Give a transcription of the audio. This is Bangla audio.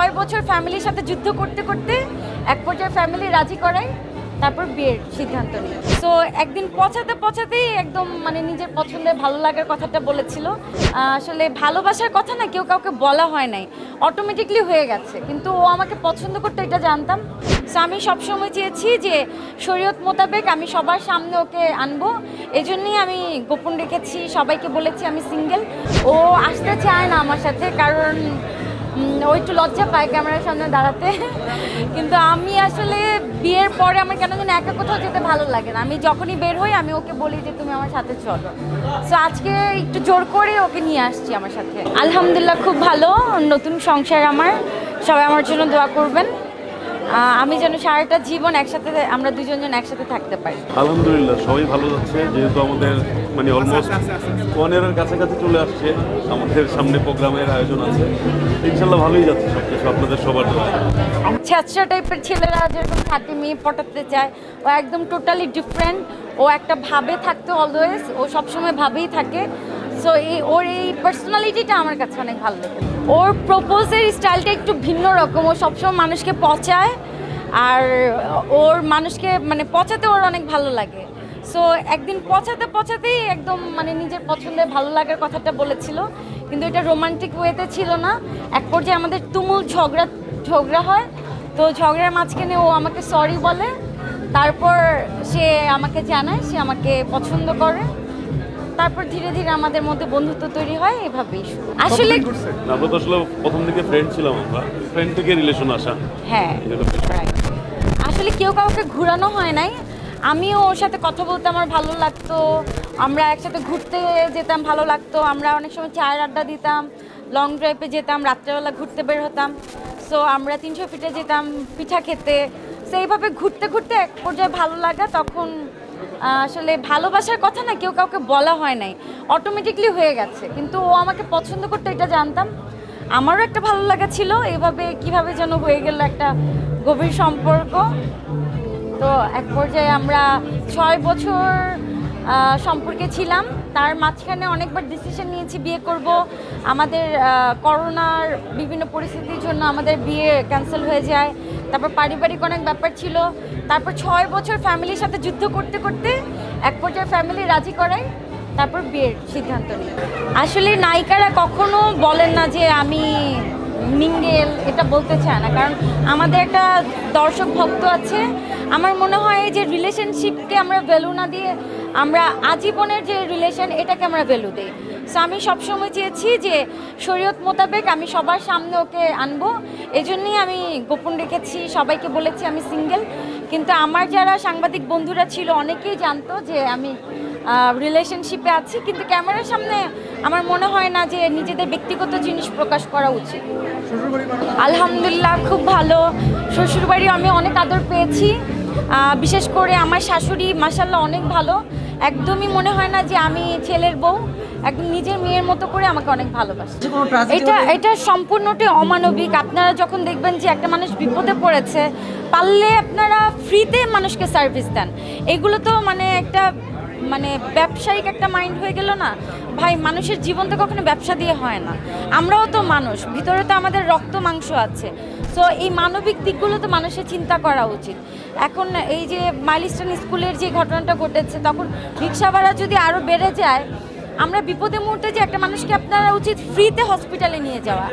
ছয় বছর ফ্যামিলির সাথে যুদ্ধ করতে করতে এক পর্যায়ে ফ্যামিলি রাজি করায়, তারপর বিয়ের সিদ্ধান্ত নিই সো একদিন পচাতে পচাতেই একদম মানে নিজের পছন্দের ভালো লাগার কথাটা বলেছিল। আসলে ভালোবাসার কথা না কেউ কাউকে বলা হয় নাই। অটোমেটিকলি হয়ে গেছে। কিন্তু ও আমাকে পছন্দ করতে, এটা জানতাম। সো আমি সবসময় চেয়েছি যে শরীয়ত মোতাবেক আমি সবার সামনে ওকে আনব। এই জন্যই আমি গোপন রেখেছি, সবাইকে বলেছি আমি সিঙ্গেল ও আসতে চায় না আমার সাথে, কারণ ও একটু লজ্জা পায় ক্যামেরার সামনে দাঁড়াতে। কিন্তু আমি আসলে বিয়ের পরে আমার কেন যেন একা কোথাও যেতে ভালো লাগে না। আমি যখনই বের হই, আমি ওকে বলি যে, তুমি আমার সাথে চলো। সো আজকে একটু জোর করে ওকে নিয়ে আসছি আমার সাথে। আলহামদুলিল্লাহ, খুব ভালো। নতুন সংসার আমার। সবাই আমার জন্য দোয়া করবেন। আমি যেন সারাটা জীবন একসাথে আমরা দুজন যেন একসাথে থাকতে পারি। আলহামদুলিল্লাহ সবাই ভালো যাচ্ছে যেহেতু আমাদের মানে অলমোস্ট পনেরোর কাছাকাছি চলে আসছে আমাদের সামনে প্রোগ্রামের আয়োজন আছে। ইনশাল্লাহ ভালোই যাচ্ছে সব কিছু আপনাদের সবার জন্য। টাইপের ছেলেরা যেরকম থাকে মেয়ে পটাতে চায় ও একদম টোটালি ডিফারেন্ট ও একটা ভাবে থাকতো অলওয়েজ ও সবসময় ভাবেই থাকে। সো এই ওর এই পার্সোনালিটিটা আমার কাছে অনেক ভালো লাগে। ওর প্রপোজের স্টাইলটা একটু ভিন্ন রকম। ও সবসময় মানুষকে পচায় আর ওর মানুষকে মানে পচাতে ওর অনেক ভালো লাগে। সো একদিন পচাতে পচাতেই একদম মানে নিজের পছন্দের ভালো লাগার কথাটা বলেছিল। কিন্তু এটা রোমান্টিক ওয়েতে ছিল না। এক পর্যায়ে আমাদের তুমুল ঝগড়া ঝগড়া হয়। তো ঝগড়ার মাঝখানে ও আমাকে সরি বলে। তারপর সে আমাকে জানায়, সে আমাকে পছন্দ করে। তারপর ধীরে ধীরে আমাদের মধ্যে বন্ধুত্ব তৈরি হয় এভাবেই আসলে আমরা তো আসলে প্রথম থেকে ফ্রেন্ড ছিলাম আমরা। ফ্রেন্ড থেকে রিলেশন আসা। হ্যাঁ. আসলে কেউ কাউকে ঘোরানো হয় নাই। আমিও ওর সাথে কথা বলতে আমার ভালো লাগতো। আমরা একসাথে ঘুরতে যেতাম ভালো লাগতো। আমরা অনেক সময় চায়ের আড্ডা দিতাম লং ড্রাইভে যেতাম রাত্রেবেলা ঘুরতে বের হতাম। সো আমরা তিনশো ফিটে যেতাম পিঠা খেতে। সো এইভাবে ঘুরতে ঘুরতে এক পর্যায়ে ভালো লাগা তখন আসলে ভালোবাসার কথা না কেউ কাউকে বলা হয় নাই। অটোমেটিকলি হয়ে গেছে। কিন্তু ও আমাকে পছন্দ করতে, এটা জানতাম। আমারও একটা ভালো লাগা ছিল, এভাবে কীভাবে যেন হয়ে গেল একটা গভীর সম্পর্ক। তো এক পর্যায়ে আমরা ছয় বছর সম্পর্কে ছিলাম। তার মাঝখানে অনেকবার ডিসিশন নিয়েছি বিয়ে করব। আমাদের করোনার বিভিন্ন পরিস্থিতির জন্য আমাদের বিয়ে ক্যান্সেল হয়ে যায়। তারপর পারিবারিক অনেক ব্যাপার ছিল। তারপর ছয় বছর ফ্যামিলির সাথে যুদ্ধ করতে করতে এক পর্যায়ে ফ্যামিলি রাজি করায়, তারপর বিয়ের সিদ্ধান্ত নিই আসলে নায়িকারা কখনো বলেন না যে আমি মিঙ্গেল, এটা বলতে চায় না। কারণ আমাদের একটা দর্শক ভক্ত আছে, আমার মনে হয় যে রিলেশনশিপকে আমরা ভ্যালু না দিয়ে আমরা আজীবনের যে রিলেশন এটাকে আমরা ভ্যালু দিই। সো আমি সবসময় চেয়েছি যে শরীয়ত মোতাবেক আমি সবার সামনে ওকে আনব। এই জন্যই আমি গোপন রেখেছি সবাইকে বলেছি আমি সিঙ্গেল কিন্তু আমার যারা সাংবাদিক বন্ধুরা ছিল অনেকেই জানতো যে আমি রিলেশনশিপে আছি। কিন্তু ক্যামেরার সামনে আমার মনে হয় না যে নিজেদের ব্যক্তিগত জিনিস প্রকাশ করা উচিত। আলহামদুলিল্লাহ খুব ভালো। শ্বশুরবাড়ি আমি অনেক আদর পেয়েছি। বিশেষ করে আমার শাশুড়ি মাসাল্লাহ অনেক ভালো। একদমই মনে হয় না যে আমি ছেলের বউ। একদম নিজের মেয়ের মতো করে আমাকে অনেক ভালোবাসে। এটা এটা সম্পূর্ণটাই অমানবিক। আপনারা যখন দেখবেন যে একটা মানুষ বিপদে পড়েছে পারলে আপনারা ফ্রিতে মানুষকে সার্ভিস দেন। এগুলো তো মানে একটা মানে ব্যবসায়িক একটা মাইন্ড হয়ে গেল না। ভাই মানুষের জীবন তো কখনো ব্যবসা দিয়ে হয় না। আমরাও তো মানুষ। ভিতরে তো আমাদের রক্ত মাংস আছে। সো এই মানবিক দিকগুলো তো মানুষের চিন্তা করা উচিত। এখন এই যে মাইলিস্টন স্কুলের যে ঘটনাটা ঘটেছে, তখন রিক্সা ভাড়া যদি আরও বেড়ে যায়, আমরা বিপদে মুহূর্তে যে একটা মানুষকে আপনারা উচিত ফ্রিতে হসপিটালে নিয়ে যাওয়া।